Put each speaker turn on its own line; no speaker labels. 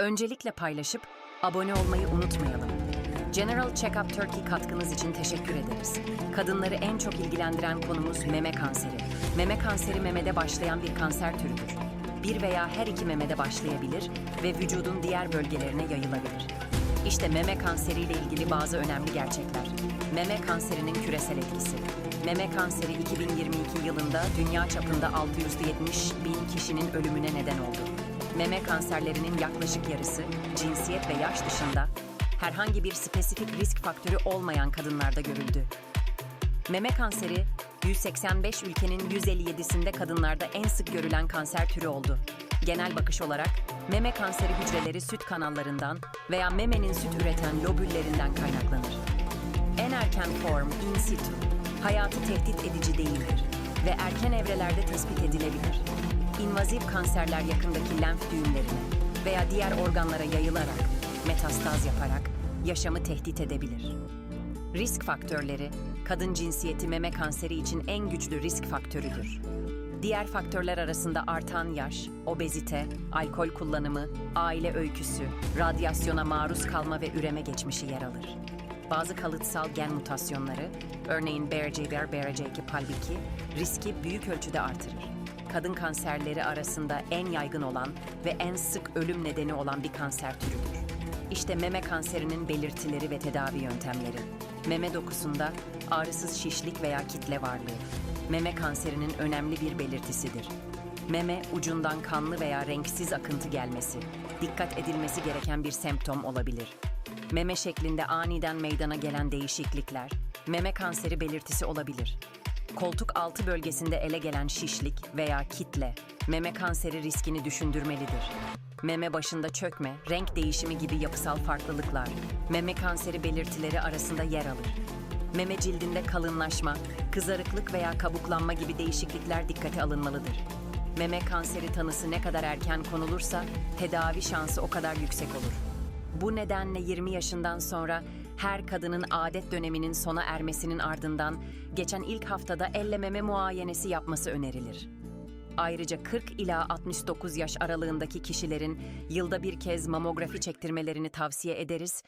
Öncelikle paylaşıp abone olmayı unutmayalım. General Checkup Turkey katkınız için teşekkür ederiz. Kadınları en çok ilgilendiren konumuz meme kanseri. Meme kanseri memede başlayan bir kanser türüdür. Bir veya her iki memede başlayabilir ve vücudun diğer bölgelerine yayılabilir. İşte meme kanseriyle ilgili bazı önemli gerçekler. Meme kanserinin küresel etkisi. Meme kanseri 2022 yılında dünya çapında 670 bin kişinin ölümüne neden oldu. Meme kanserlerinin yaklaşık yarısı cinsiyet ve yaş dışında herhangi bir spesifik risk faktörü olmayan kadınlarda görüldü. Meme kanseri 185 ülkenin 157'sinde kadınlarda en sık görülen kanser türü oldu. Genel bakış olarak meme kanseri hücreleri süt kanallarından veya memenin süt üreten lobüllerinden kaynaklanır. En erken form in situ, hayatı tehdit edici değildir ve erken evrelerde tespit edilebilir. İnvazif kanserler yakındaki lenf düğümlerine veya diğer organlara yayılarak, metastaz yaparak yaşamı tehdit edebilir. Risk faktörleri, kadın cinsiyeti meme kanseri için en güçlü risk faktörüdür. Diğer faktörler arasında artan yaş, obezite, alkol kullanımı, aile öyküsü, radyasyona maruz kalma ve üreme geçmişi yer alır. Bazı kalıtsal gen mutasyonları, örneğin BRCA1, BRCA2 PAL2, riski büyük ölçüde artırır. Kadın kanserleri arasında en yaygın olan ve en sık ölüm nedeni olan bir kanser türüdür. İşte meme kanserinin belirtileri ve tedavi yöntemleri. Meme dokusunda ağrısız şişlik veya kitle varlığı. Meme kanserinin önemli bir belirtisidir. Meme ucundan kanlı veya renksiz akıntı gelmesi, dikkat edilmesi gereken bir semptom olabilir. Meme şeklinde aniden meydana gelen değişiklikler, meme kanseri belirtisi olabilir. Koltuk altı bölgesinde ele gelen şişlik veya kitle, meme kanseri riskini düşündürmelidir. Meme başında çökme, renk değişimi gibi yapısal farklılıklar, meme kanseri belirtileri arasında yer alır. Meme cildinde kalınlaşma, kızarıklık veya kabuklanma gibi değişiklikler dikkate alınmalıdır. Meme kanseri tanısı ne kadar erken konulursa tedavi şansı o kadar yüksek olur. Bu nedenle 20 yaşından sonra her kadının adet döneminin sona ermesinin ardından geçen ilk haftada elle meme muayenesi yapması önerilir. Ayrıca 40 ila 69 yaş aralığındaki kişilerin yılda bir kez mamografi çektirmelerini tavsiye ederiz